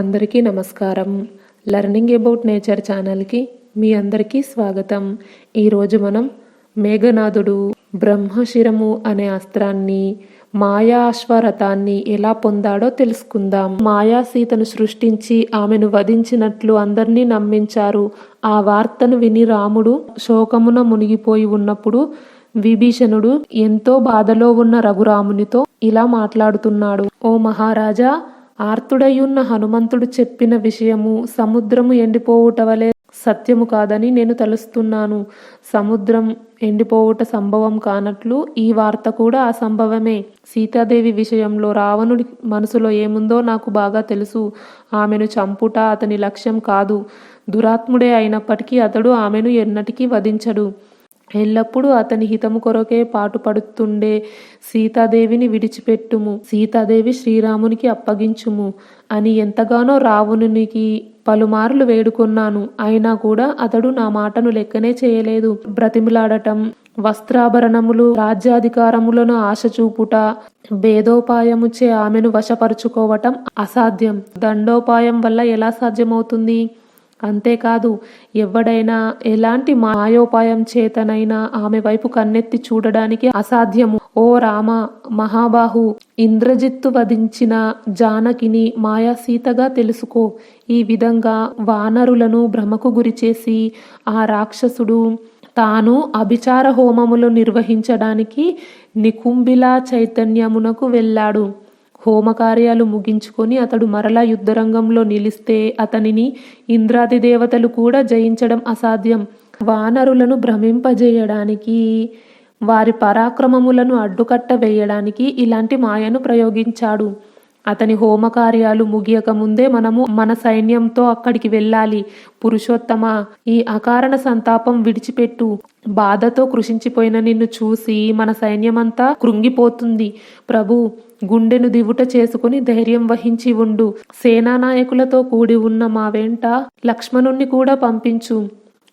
అందరికీ నమస్కారం. Learning about nature ఛానల్కి మీ అందరికీ స్వాగతం. ఈరోజు మనం మేఘనాథుడు బ్రహ్మశిరము అనే అస్త్రాన్ని మాయా అశ్వరథాన్ని ఎలా పొందాడో తెలుసుకుందాం. మాయా సీతను సృష్టించి ఆమెను వధించినట్లు అందరినీ నమ్మించారు. ఆ వార్తను విని రాముడు శోకమున మునిగిపోయి ఉన్నప్పుడు విభీషణుడు ఎంతో బాధలో ఉన్న రఘురామునితో ఇలా మాట్లాడుతున్నాడు. ఓ మహారాజా ఆర్తుడయున్న హనుమంతుడు చెప్పిన విషయము సముద్రము ఎండిపోవుట వలె సత్యము కాదని నేను తలుస్తున్నాను. సముద్రం ఎండిపోవుట సంభవం కానట్లు ఈ వార్త కూడా అసంభవమే. సీతాదేవి విషయంలో రావణుడి మనసులో ఏముందో నాకు బాగా తెలుసు. ఆమెను చంపుట అతని లక్ష్యం కాదు. దురాత్ముడే అయినప్పటికీ అతడు ఆమెను ఎన్నటికీ వధించడు. ఎల్లప్పుడూ అతని హితము కొరకే పాటుపడుతుండే సీతాదేవిని విడిచిపెట్టుము. సీతాదేవి శ్రీరామునికి అప్పగించుము. అని ఎంతగానో రావణునికి పలుమార్లు వేడుకొన్నాను. అయినా కూడా అతడు నా మాటను లెక్కనే చేయలేదు. బ్రతిమిలాడటం వస్త్రాభరణములు రాజ్యాధికారములను ఆశ చూపుట భేదోపాయముచే ఆమెను వశపరుచుకోవటం అసాధ్యం. దండోపాయం వల్ల ఎలా సాధ్యమవుతుంది? అంతేకాదు ఎవడైనా ఎలాంటి మాయోపాయం చేతనైనా ఆమె వైపు కన్నెత్తి చూడడానికి అసాధ్యము. ఓ రామ మహాబాహు ఇంద్రజిత్తు వధించిన జానకిని మాయా సీతగా తెలుసుకో. ఈ విధంగా వానరులను భ్రమకు గురిచేసి ఆ రాక్షసుడు తాను అభిచార హోమములు నిర్వహించడానికి నికుంభిలా చైతన్యమునకు వెళ్ళాడు. హోమకార్యాలు ముగించుకొని అతడు మరలా యుద్ధరంగంలో నిలిస్తే అతనిని ఇంద్రాది దేవతలు కూడా జయించడం అసాధ్యం. వానరులను భ్రమింపజేయడానికి వారి పరాక్రమములను అడ్డుకట్ట వేయడానికి ఇలాంటి మాయను ప్రయోగించాడు. అతని హోమకార్యాలు ముగియక ముందే మనము మన సైన్యంతో అక్కడికి వెళ్ళాలి. పురుషోత్తమ ఈ అకారణ సంతాపం విడిచిపెట్టు. బాధతో కృషించిపోయిన నిన్ను చూసి మన సైన్యమంతా కృంగిపోతుంది. ప్రభు గుండెను దివుట చేసుకుని ధైర్యం వహించి ఉండు. సేనానాయకులతో కూడి ఉన్న మా వెంట లక్ష్మణుణ్ణి కూడా పంపించు.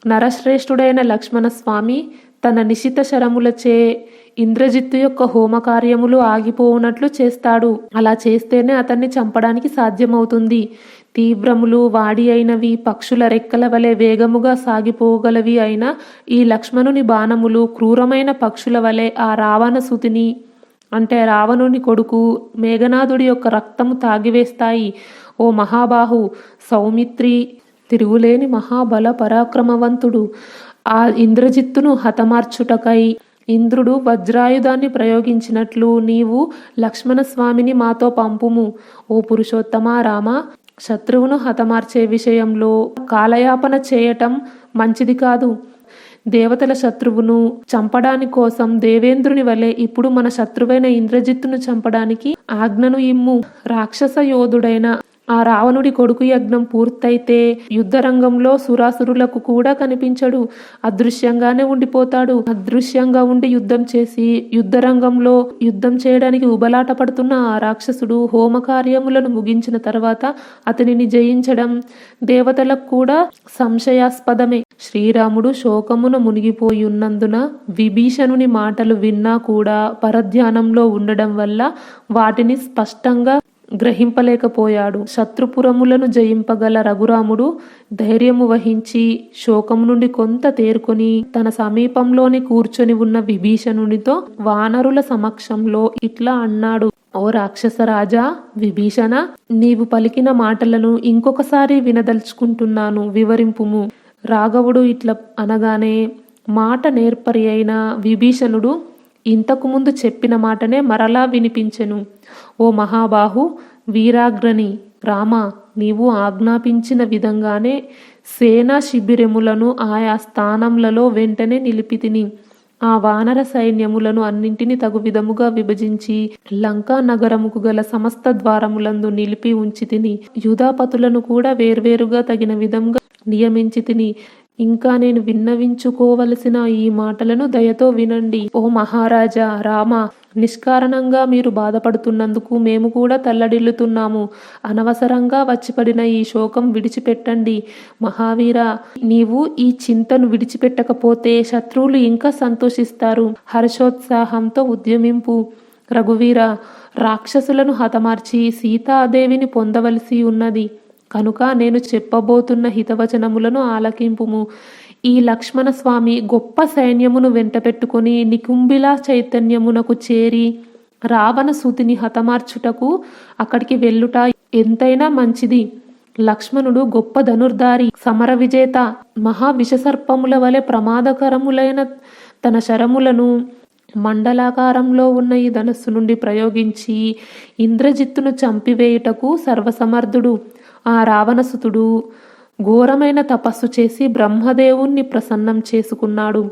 నరశ్రేష్ఠుడైన లక్ష్మణ స్వామి తన నిశిత శరములచే ఇంద్రజిత్తు యొక్క హోమకార్యములు ఆగిపోవునట్లు చేస్తాడు. అలా చేస్తేనే అతన్ని చంపడానికి సాధ్యమవుతుంది. తీవ్రములు వాడి అయినవి పక్షుల రెక్కల వలె వేగముగా సాగిపోగలవి అయిన ఈ లక్ష్మణుని బాణములు క్రూరమైన పక్షుల వలె ఆ రావణ సుతిని అంటే రావణుని కొడుకు మేఘనాథుడి యొక్క రక్తము తాగివేస్తాయి. ఓ మహాబాహు సౌమిత్రి తిరుగులేని మహాబల పరాక్రమవంతుడు. ఆ ఇంద్రజిత్తును హతమార్చుటకై ఇంద్రుడు వజ్రాయుధాన్ని ప్రయోగించినట్లు నీవు లక్ష్మణస్వామిని మాతో పంపుము. ఓ పురుషోత్తమ రామ శత్రువును హతమార్చే విషయంలో కాలయాపన చేయటం మంచిది కాదు. దేవతల శత్రువును చంపడాని కోసం దేవేంద్రుని వలె ఇప్పుడు మన శత్రువైన ఇంద్రజిత్తును చంపడానికి ఆజ్ఞను ఇమ్ము. రాక్షస యోధుడైన ఆ రావణుడి కొడుకు యజ్ఞం పూర్తయితే యుద్ధరంగంలో సురాసురులకు కూడా కనిపించడు. అదృశ్యంగానే ఉండిపోతాడు. అదృశ్యంగా ఉండి యుద్ధం చేసి యుద్ధరంగంలో యుద్ధం చేయడానికి ఉబలాట పడుతున్న ఆ రాక్షసుడు హోమకార్యములను ముగించిన తర్వాత అతనిని జయించడం దేవతలకు కూడా సంశయాస్పదమే. శ్రీరాముడు శోకమున మునిగిపోయి ఉన్నందున విభీషణుని మాటలు విన్నా కూడా పరధ్యానంలో ఉండడం వల్ల వాటిని స్పష్టంగా గ్రహింపలేకపోయాడు. శత్రుపురములను జయింపగల రఘురాముడు ధైర్యము వహించి శోకం నుండి కొంత తేరుకొని తన సమీపంలోనే కూర్చొని ఉన్న విభీషణునితో వానరుల సమక్షంలో ఇట్లా అన్నాడు. ఓ రాక్షస రాజా విభీషణ నీవు పలికిన మాటలను ఇంకొకసారి వినదలుచుకుంటున్నాను. వివరింపుము. రాఘవుడు ఇట్లా అనగానే మాట నేర్పరి అయిన విభీషణుడు ఇంతకుముందు చెప్పిన మాటనే మరలా వినిపించెను. ఓ మహాబాహు వీరాగ్రని రామ నీవు ఆజ్ఞాపించిన విధంగానే సేనా శిబిరములను ఆయా స్థానములలో వెంటనే నిలిపితిని. ఆ వానర సైన్యములను అన్నింటినీ తగు విధముగా విభజించి లంకా నగరముకు గల సమస్త ద్వారములందు నిలిపి ఉంచి తిని యుధాపతులను కూడా వేర్వేరుగా తగిన విధంగా నియమించి తిని ఇంకా నేను విన్నవించుకోవలసిన ఈ మాటలను దయతో వినండి. ఓ మహారాజా రామ నిష్కారణంగా మీరు బాధపడుతున్నందుకు మేము కూడా తల్లడిల్లుతున్నాము. అనవసరంగా వచ్చిపడిన ఈ శోకం విడిచిపెట్టండి. మహావీర నీవు ఈ చింతను విడిచిపెట్టకపోతే శత్రువులు ఇంకా సంతోషిస్తారు. హర్షోత్సాహంతో ఉద్యమింపు. రఘువీర రాక్షసులను హతమార్చి సీతాదేవిని పొందవలసి ఉన్నది. కనుక నేను చెప్పబోతున్న హితవచనములను ఆలకింపుము. ఈ లక్ష్మణ స్వామి గొప్ప సైన్యమును వెంటపెట్టుకొని నికుంభిలా చైతన్యమునకు చేరి రావణ సూతిని హతమార్చుటకు అక్కడికి వెళ్ళుట ఎంతైనా మంచిది. లక్ష్మణుడు గొప్ప ధనుర్ధారి సమర విజేత మహా విషసర్పముల వలె ప్రమాదకరములైన తన శరములను మండలాకారంలో ఉన్న ఈ ధనస్సు నుండి ప్రయోగించి ఇంద్రజిత్తును చంపివేయుటకు సర్వసమర్థుడు. ఆ రావణసుతుడు ఘోరమైన తపస్సు చేసి బ్రహ్మదేవుణ్ణి ప్రసన్నం చేసుకున్నాడు.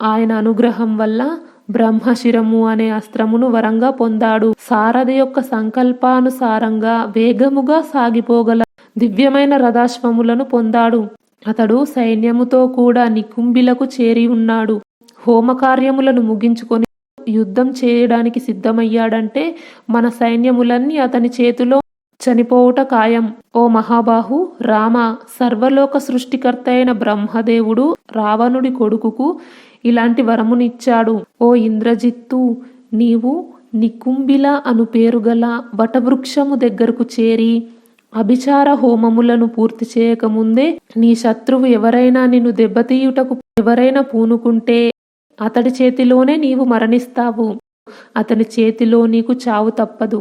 ఆయన అనుగ్రహం వల్ల బ్రహ్మశిరము అనే అస్త్రమును వరంగా పొందాడు. సారథి యొక్క సంకల్పానుసారంగా వేగముగా సాగిపోగల దివ్యమైన రథాశ్వములను పొందాడు. అతడు సైన్యముతో కూడా నికుంభిలకు చేరి ఉన్నాడు. హోమకార్యములను ముగించుకొని యుద్ధం చేయడానికి సిద్ధమయ్యాడంటే మన సైన్యములన్నీ అతని చేతిలో చనిపోవుట ఖాయం. ఓ మహాబాహు రామ సర్వలోక సృష్టికర్త అయిన బ్రహ్మదేవుడు రావణుడి కొడుకుకు ఇలాంటి వరమునిచ్చాడు. ఓ ఇంద్రజిత్తు నీవు నికుంభిల అను పేరుగల వటవృక్షము దగ్గరకు చేరి అభిచార హోమములను పూర్తి చేయకముందే నీ శత్రువు ఎవరైనా నిన్ను దెబ్బతీయుటకు ఎవరైనా పూనుకుంటే అతడి చేతిలోనే నీవు మరణిస్తావు. అతని చేతిలో నీకు చావు తప్పదు.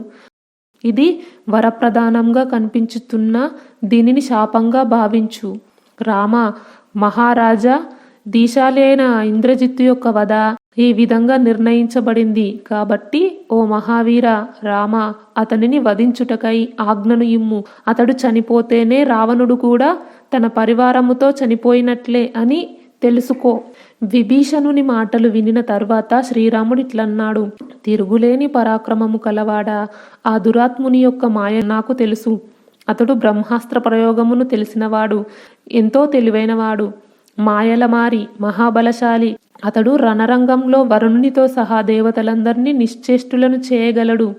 ఇది వరప్రధానంగా కనిపించుతున్న దీనిని శాపంగా భావించు. రామ మహారాజా దీశాలైన ఇంద్రజిత్తు యొక్క వధ ఈ విధంగా నిర్ణయించబడింది. కాబట్టి ఓ మహావీర రామ అతనిని వధించుటకై ఆజ్ఞను ఇమ్ము. అతడు చనిపోతేనే రావణుడు కూడా తన పరివారముతో చనిపోయినట్లే అని తెలుసుకో. విభీషణుని మాటలు వినిన తర్వాత శ్రీరాముడు ఇట్లన్నాడు తిరుగులేని పరాక్రమము కలవాడా? ఆ దురాత్ముని యొక్క మాయ నాకు తెలుసు. అతడు బ్రహ్మాస్త్ర ప్రయోగమును తెలిసినవాడు ఎంతో తెలివైనవాడు. మాయలమారి మహాబలశాలి. అతడు రణరంగంలో వరుణునితో సహా దేవతలందరినీ నిశ్చేష్టులను చేయగలడు.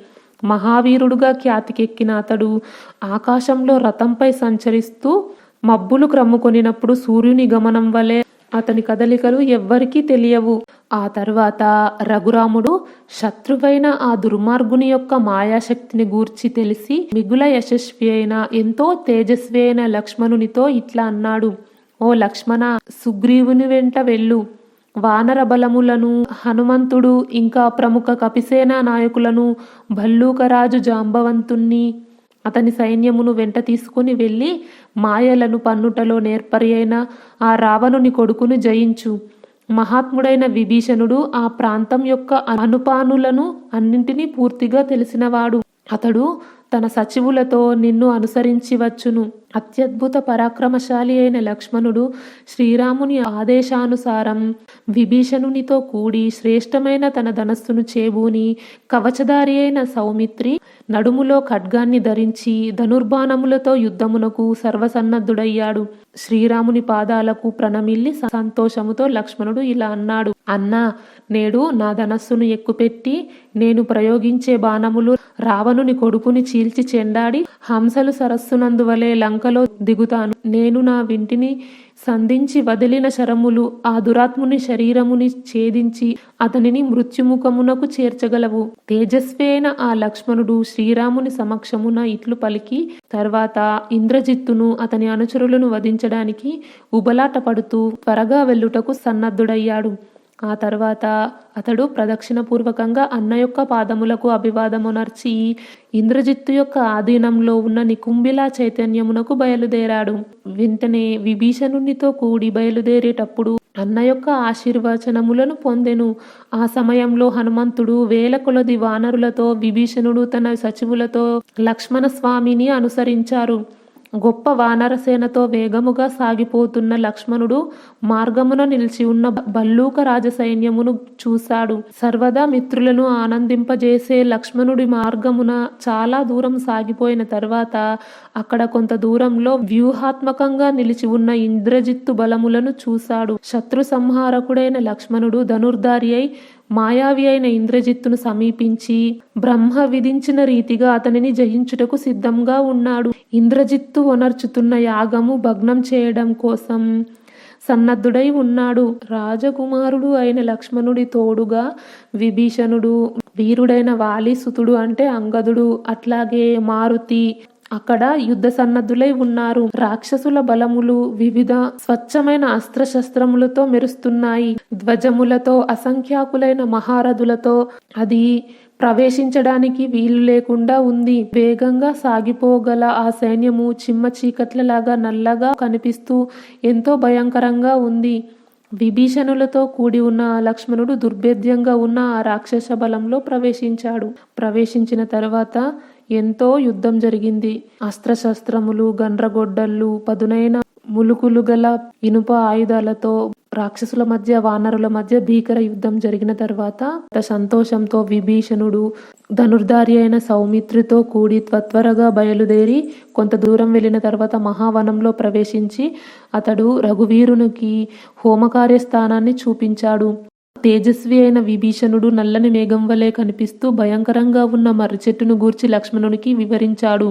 మహావీరుడుగా ఖ్యాతికెక్కిన అతడు ఆకాశంలో రథంపై సంచరిస్తూ మబ్బులు క్రమ్ముకొనినప్పుడు సూర్యుని గమనం వలె అతని కదలికలు ఎవ్వరికీ తెలియవు. ఆ తర్వాత రఘురాముడు శత్రువైన ఆ దుర్మార్గుని యొక్క మాయాశక్తిని గూర్చి తెలిసి మిగుల యశస్వి అయిన ఎంతో తేజస్వి అయిన లక్ష్మణునితో ఇట్లా అన్నాడు. ఓ లక్ష్మణ సుగ్రీవుని వెంట వెళ్ళు. వానర బలములను హనుమంతుడు ఇంకా ప్రముఖ కపిసేన నాయకులను భల్లూకరాజు జాంబవంతుణ్ణి అతని సైన్యమును వెంట తీసుకుని వెళ్ళి మాయలను పన్నుటలో నేర్పరి అయిన ఆ రావణుని కొడుకును జయించు. మహాత్ముడైన విభీషణుడు ఆ ప్రాంతం యొక్క అనుపానులను అన్నింటినీ పూర్తిగా తెలిసినవాడు. అతడు తన సచివులతో నిన్ను అనుసరించి వచ్చును. అత్యద్భుత పరాక్రమశాలి అయిన లక్ష్మణుడు శ్రీరాముని ఆదేశానుసారం విభీషణునితో కూడి శ్రేష్టమైన తన ధనస్సును చేబూని కవచదారి అయిన సౌమిత్రి నడుములో ఖడ్గాన్ని ధరించి ధనుర్బాణములతో యుద్ధమునకు సర్వసన్నద్ధుడయ్యాడు. శ్రీరాముని పాదాలకు ప్రణమిల్లి సంతోషముతో లక్ష్మణుడు ఇలా అన్నాడు. అన్నా నేడు నా ధనస్సును ఎక్కుపెట్టి నేను ప్రయోగించే బాణములు రావణుని కొడుకుని చీల్చి చెండాడి హంసలు సరస్సునందువలే లంకలో దిగుతాను. నేను నా వింటిని సంధించి వదిలిన శరములు ఆ దురాత్ముని శరీరముని ఛేదించి అతనిని మృత్యుముఖమునకు చేర్చగలవు. తేజస్వేన ఆ లక్ష్మణుడు శ్రీరాముని సమక్షమున ఇట్లు పలికి తర్వాత ఇంద్రజిత్తును అతని అనుచరులను వధించడానికి ఉబలాట పడుతూ త్వరగా వెళ్ళుటకు సన్నద్ధుడయ్యాడు. ఆ తర్వాత అతడు ప్రదక్షిణపూర్వకంగా అన్న యొక్క పాదములకు అభివాదమునర్చి ఇంద్రజిత్తు యొక్క ఆధీనంలో ఉన్న నికుంభిలా చైతన్యమునకు బయలుదేరాడు. వెంటనే విభీషణునితో కూడి బయలుదేరేటప్పుడు అన్న యొక్క ఆశీర్వచనములను పొందెను. ఆ సమయంలో హనుమంతుడు వేల కొలది వానరులతో విభీషణుడు తన సచివులతో లక్ష్మణ స్వామిని అనుసరించారు. గొప్ప వానరసేనతో వేగముగా సాగిపోతున్న లక్ష్మణుడు మార్గమున నిలిచి ఉన్న భల్లూక రాజ సైన్యమును చూశాడు. సర్వదా మిత్రులను ఆనందింపజేసే లక్ష్మణుడి మార్గమున చాలా దూరం సాగిపోయిన తర్వాత అక్కడ కొంత దూరంలో వ్యూహాత్మకంగా నిలిచి ఉన్న ఇంద్రజిత్తు బలములను చూశాడు. శత్రు సంహారకుడైన లక్ష్మణుడు ధనుర్ధారి అయి మాయావి అయిన ఇంద్రజిత్తును సమీపించి బ్రహ్మ విధించిన రీతిగా అతనిని జయించుటకు సిద్ధంగా ఉన్నాడు. ఇంద్రజిత్తు ఒనర్చుతున్న యాగము భగ్నం చేయడం కోసం సన్నద్ధుడై ఉన్నాడు. రాజకుమారుడు అయిన లక్ష్మణుడి తోడుగా విభీషణుడు వీరుడైన వాలీసుతుడు అంటే అంగదుడు అట్లాగే మారుతి అక్కడ యుద్ధ సన్నద్ధులై ఉన్నారు. రాక్షసుల బలములు వివిధ స్వచ్ఛమైన అస్త్రశస్త్రములతో మెరుస్తున్నాయి. ధ్వజములతో అసంఖ్యాకులైన మహారథులతో అది ప్రవేశించడానికి వీలు లేకుండా ఉంది. వేగంగా సాగిపోగల ఆ సైన్యము చిమ్మ చీకట్లలాగా నల్లగా కనిపిస్తూ ఎంతో భయంకరంగా ఉంది. విభీషణులతో కూడి ఉన్న లక్ష్మణుడు దుర్భేద్యంగా ఉన్న ఆ రాక్షస బలంలో ప్రవేశించాడు. ప్రవేశించిన తర్వాత ఎంతో యుద్ధం జరిగింది. అస్త్రశస్త్రములు గండ్రగొడ్డళ్ళు పదునైన ములుకులు గల ఇనుప ఆయుధాలతో రాక్షసుల మధ్య వానరుల మధ్య భీకర యుద్ధం జరిగిన తర్వాత సంతోషంతో విభీషణుడు ధనుర్ధారి అయిన సౌమిత్రితో కూడి త్వరగా బయలుదేరి కొంత దూరం వెళ్ళిన తర్వాత మహావనంలో ప్రవేశించి అతడు రఘువీరునికి హోమకార్య స్థానాన్ని చూపించాడు. తేజస్వి అయిన విభీషణుడు నల్లని మేఘం వలె కనిపిస్తూ భయంకరంగా ఉన్న మర్రి చెట్టును గూర్చి లక్ష్మణునికి వివరించాడు.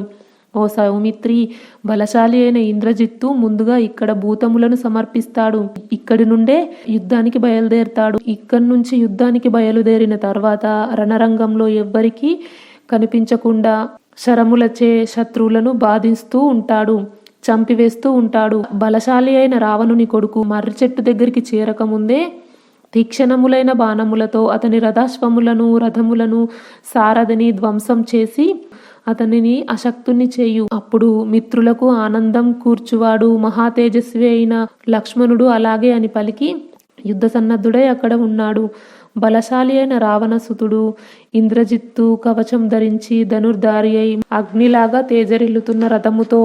ఓ సౌమిత్రి బలశాలి అయిన ఇంద్రజిత్తు ముందుగా ఇక్కడ భూతములను సమర్పిస్తాడు. ఇక్కడి నుండే యుద్ధానికి బయలుదేరుతాడు. ఇక్కడి నుంచి యుద్ధానికి బయలుదేరిన తర్వాత రణరంగంలో ఎవ్వరికీ కనిపించకుండా శరములచే శత్రువులను బాధిస్తూ ఉంటాడు. చంపివేస్తూ ఉంటాడు. బలశాలి అయిన రావణుని కొడుకు మర్రి చెట్టు దగ్గరికి చేరకముందే తీక్షణములైన బాణములతో అతని రథాశ్వములను రథములను సారథిని ధ్వంసం చేసి అతనిని అశక్తుని చేయు. అప్పుడు మిత్రులకు ఆనందం కూర్చువాడు మహాతేజస్వి అయిన లక్ష్మణుడు అలాగే అని పలికి యుద్ధ సన్నద్ధుడై అక్కడ ఉన్నాడు. బలశాలి అయిన రావణసుతుడు ఇంద్రజిత్తు కవచం ధరించి ధనుర్ధారి అయి అగ్నిలాగా తేజరిల్లుతున్న రథముతో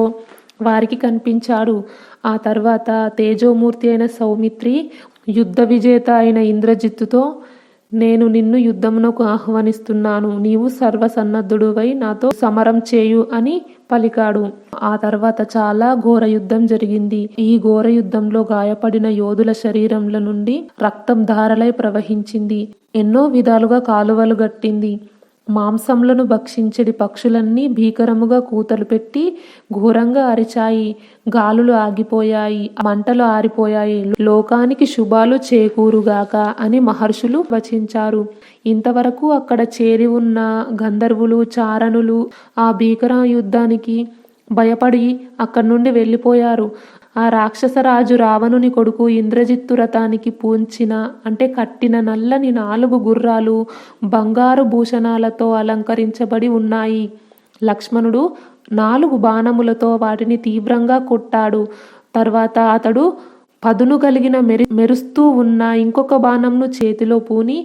వారికి కనిపించాడు. ఆ తర్వాత తేజోమూర్తి అయిన సౌమిత్రి యుద్ధ విజేత అయిన ఇంద్రజిత్తుతో నేను నిన్ను యుద్ధమునకు ఆహ్వానిస్తున్నాను. నీవు సర్వసన్నద్ధుడువై నాతో సమరం చేయు అని పలికాడు. ఆ తర్వాత చాలా ఘోర యుద్ధం జరిగింది. ఈ ఘోర యుద్ధంలో గాయపడిన యోధుల శరీరంల నుండి రక్తం ధారలై ప్రవహించింది. ఎన్నో విధాలుగా కాలువలు గట్టింది. మాంసంలను భక్షించడి పక్షులన్నీ భీకరముగా కూతలు పెట్టి ఘోరంగా అరిచాయి. గాలులు ఆగిపోయాయి. మంటలు ఆరిపోయాయి. లోకానికి శుభాలు చేకూరుగాక అని మహర్షులు వచించారు. ఇంతవరకు అక్కడ చేరి ఉన్న గంధర్వులు చారణులు ఆ భీకర యుద్ధానికి భయపడి అక్కడి నుండి వెళ్ళిపోయారు. ఆ రాక్షసరాజు రావణుని కొడుకు ఇంద్రజిత్తు రథానికి పూంచిన అంటే కట్టిన నల్లని నాలుగు గుర్రాలు బంగారు భూషణాలతో అలంకరించబడి ఉన్నాయి. లక్ష్మణుడు నాలుగు బాణములతో వాటిని తీవ్రంగా కొట్టాడు. తర్వాత అతడు పదును కలిగిన మెరి మెరుస్తూ ఉన్న ఇంకొక బాణంను చేతిలో పూని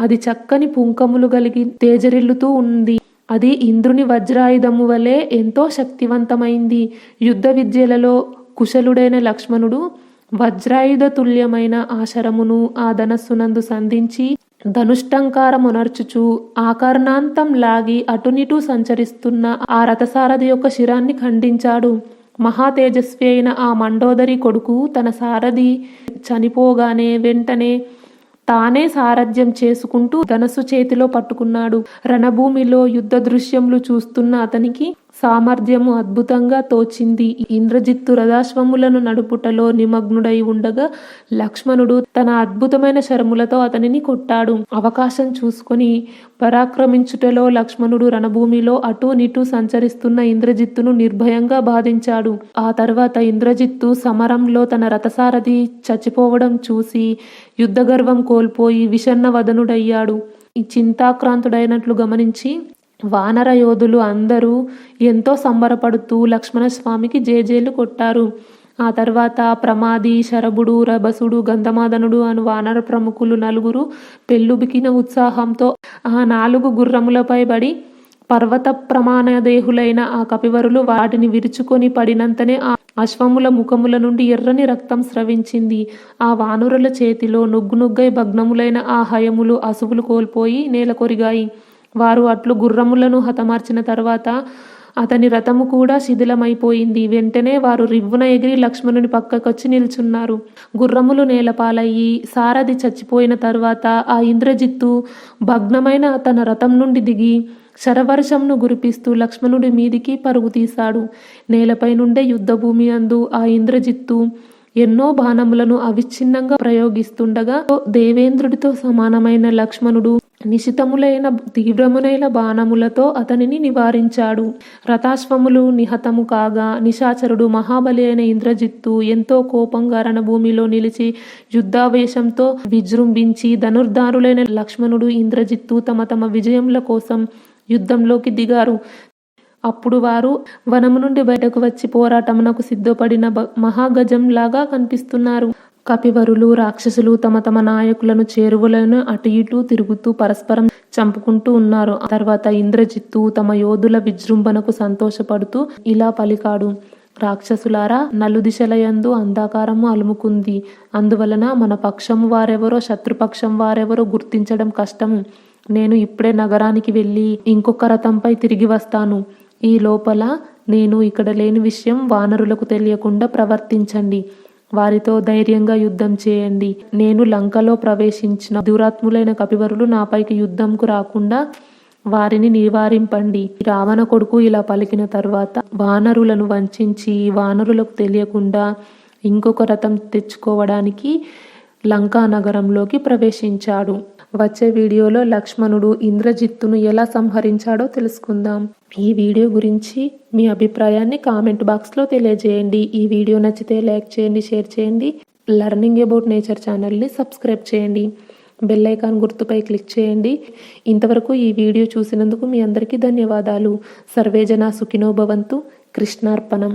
అది చక్కని పుంకములు కలిగి తేజరిల్లుతూ ఉంది. అది ఇంద్రుని వజ్రాయుధము వలె ఎంతో శక్తివంతమైంది. యుద్ధ విద్యలలో కుశలుడైన లక్ష్మణుడు వజ్రాయుధ తుల్యమైన ఆ శరమును ఆ ధనస్సునందు సంధించి ధనుష్టంకారమునర్చుచు ఆకర్ణాంతం లాగి అటునిటూ సంచరిస్తున్న ఆ రథసారథి యొక్క శిరాన్ని ఖండించాడు. మహాతేజస్వి అయిన ఆ మండోదరి కొడుకు తన సారథి చనిపోగానే వెంటనే తానే సారథ్యం చేసుకుంటూ ధనస్సు చేతిలో పట్టుకున్నాడు. రణభూమిలో యుద్ధ దృశ్యములు చూస్తున్న అతనికి సామర్థ్యము అద్భుతంగా తోచింది. ఇంద్రజిత్తు రథాశ్వములను నడుపుటలో నిమగ్నుడై ఉండగా లక్ష్మణుడు తన అద్భుతమైన శరములతో అతనిని కొట్టాడు. అవకాశం చూసుకొని పరాక్రమించుటలో లక్ష్మణుడు రణభూమిలో అటూ నిటూ సంచరిస్తున్న ఇంద్రజిత్తును నిర్భయంగా బాధించాడు. ఆ తర్వాత ఇంద్రజిత్తు సమరంలో తన రథసారథి చచ్చిపోవడం చూసి యుద్ధగర్వం కోల్పోయి విషన్న వదనుడయ్యాడు ఈ చింతాక్రాంతుడైనట్లు గమనించి వానర యోధులు అందరూ ఎంతో సంబరపడుతూ లక్ష్మణస్వామికి జేజేలు కొట్టారు. ఆ తర్వాత ప్రమాది శరభుడు రభసుడు గంధమాదనుడు అను వానర ప్రముఖులు నలుగురు పెళ్ళుబికిన ఉత్సాహంతో ఆ నాలుగు గుర్రములపై బడి పర్వత ప్రమాణదేహులైన ఆ కపివరులు వాటిని విరుచుకొని పడినంతనే ఆ అశ్వముల ముఖముల నుండి ఎర్రని రక్తం స్రవించింది. ఆ వానురుల చేతిలో నుగ్గు నుగ్గై భగ్నములైన ఆ హయములు అసువులు కోల్పోయి నేల కొరిగాయి వారు అట్లు గుర్రములను హతమార్చిన తర్వాత అతని రథము కూడా శిథిలమైపోయింది. వెంటనే వారు రివ్వున ఎగిరి లక్ష్మణుని పక్కకొచ్చి నిల్చున్నారు. గుర్రములు నేలపాలయ్యి సారథి చచ్చిపోయిన తర్వాత ఆ ఇంద్రజిత్తు భగ్నమైన తన రథం నుండి దిగి శరవర్షంను గురిపిస్తూ లక్ష్మణుడి మీదికి పరుగు తీశాడు. నేలపై నుండే యుద్ధభూమి అందు ఆ ఇంద్రజిత్తు ఎన్నో బాణములను అవిచ్ఛిన్నంగా ప్రయోగిస్తుండగా దేవేంద్రుడితో సమానమైన లక్ష్మణుడు నిశితములైన తీవ్రమునైన బాణములతో అతనిని నివారించాడు. రథాశ్వములు నిహతము కాగా నిశాచరుడు మహాబలి అయిన ఇంద్రజిత్తు ఎంతో కోపంగా రణభూమిలో నిలిచి యుద్ధావేశంతో విజృంభించి ధనుర్ధారులైన లక్ష్మణుడు ఇంద్రజిత్తు తమ తమ విజయముల కోసం యుద్ధంలోకి దిగారు. అప్పుడు వారు వనము నుండి బయటకు వచ్చి పోరాటమునకు సిద్ధపడిన మహాగజం మహాగజంలాగా కనిపిస్తున్నారు. కపివరులు రాక్షసులు తమ తమ నాయకులను చేరువలను అటు ఇటు తిరుగుతూ పరస్పరం చంపుకుంటూ ఉన్నారు. ఆ తర్వాత ఇంద్రజిత్తు తమ యోధుల విజృంభణకు సంతోషపడుతూ ఇలా పలికాడు. రాక్షసులారా నలుదిశలయందు అంధకారము అలుముకుంది. అందువలన మన పక్షము వారెవరో శత్రుపక్షం వారెవరో గుర్తించడం కష్టము. నేను ఇప్పుడే నగరానికి వెళ్ళి ఇంకొక రథంపై తిరిగి వస్తాను. ఈ లోపల నేను ఇక్కడ లేని విషయం వానరులకు తెలియకుండా ప్రవర్తించండి. వారితో ధైర్యంగా యుద్ధం చేయండి. నేను లంకలో ప్రవేశించిన దురాత్ములైన కపివరులు నాపైకి యుద్ధంకు రాకుండా వారిని నివారింపండి. రావణ కొడుకు ఇలా పలికిన తర్వాత వానరులను వంచించి వానరులకు తెలియకుండా ఇంకొక రథం తెచ్చుకోవడానికి లంకా నగరంలోకి ప్రవేశించాడు. వచ్చే వీడియోలో లక్ష్మణుడు ఇంద్రజిత్తును ఎలా సంహరించాడో తెలుసుకుందాం. ఈ వీడియో గురించి మీ అభిప్రాయాన్ని కామెంట్ బాక్స్లో తెలియజేయండి. ఈ వీడియో నచ్చితే లైక్ చేయండి షేర్ చేయండి. లర్నింగ్ అబౌట్ నేచర్ ఛానల్ని సబ్స్క్రైబ్ చేయండి. బెల్ ఐకాన్ గుర్తుపై క్లిక్ చేయండి. ఇంతవరకు ఈ వీడియో చూసినందుకు మీ అందరికీ ధన్యవాదాలు. సర్వేజన సుఖినో భవంతు. కృష్ణార్పణం.